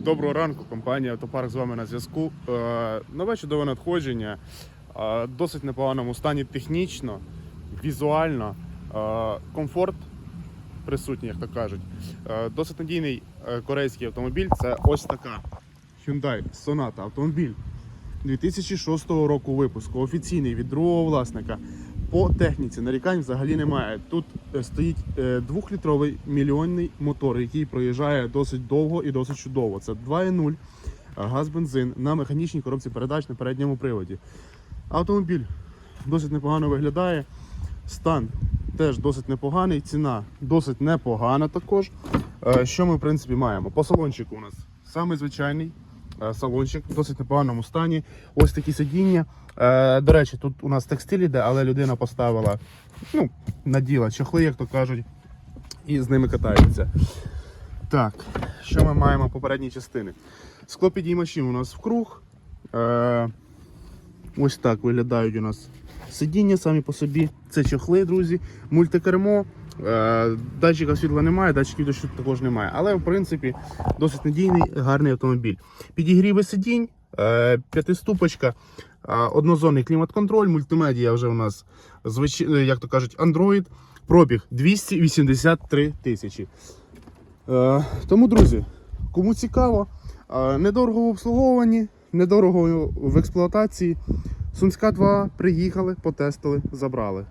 Доброго ранку, компанія Автопарк з вами на зв'язку. Нове чудове надходження, е, досить непоганому стані технічно, візуально, е, комфорт присутній, як то кажуть. Е, Досить надійний корейський автомобіль. Це ось така Hyundai Sonata автомобіль 2006 року випуску, офіційний від другого власника. По техніці нарікань взагалі немає. Тут е, стоїть е, двохлітровий мільйонний мотор, який проїжджає досить довго і досить чудово. Це 2.0 е, газ-бензин на механічній коробці передач на передньому приводі. Автомобіль досить непогано виглядає. Стан теж досить непоганий, ціна досить непогана також. Що ми в принципі маємо? По салончику у нас самий звичайний салончик в досить непоганому стані. Ось такі сидіння. Е, До речі, тут у нас текстиль іде, але людина поставила, ну, наділа чохли, як то кажуть, і з ними катаються. Так, що ми маємо по попередній частини? Склопідіймачі у нас в круг. Е, ось так виглядають у нас сидіння самі по собі. Це чохли, друзі, мультикермо. Е, датчика світла немає, датчиків дощу також немає. Але в принципі досить надійний, гарний автомобіль. Підігріви сидінь, е, п'ятиступочка, е, однозонний клімат-контроль, мультимедіа вже у нас як то кажуть, Android. Пробіг 283 тисячі. Тому, друзі, кому цікаво, недорого в обслуговуванні, недорого в експлуатації. Сумська 2 приїхали, потестили, забрали.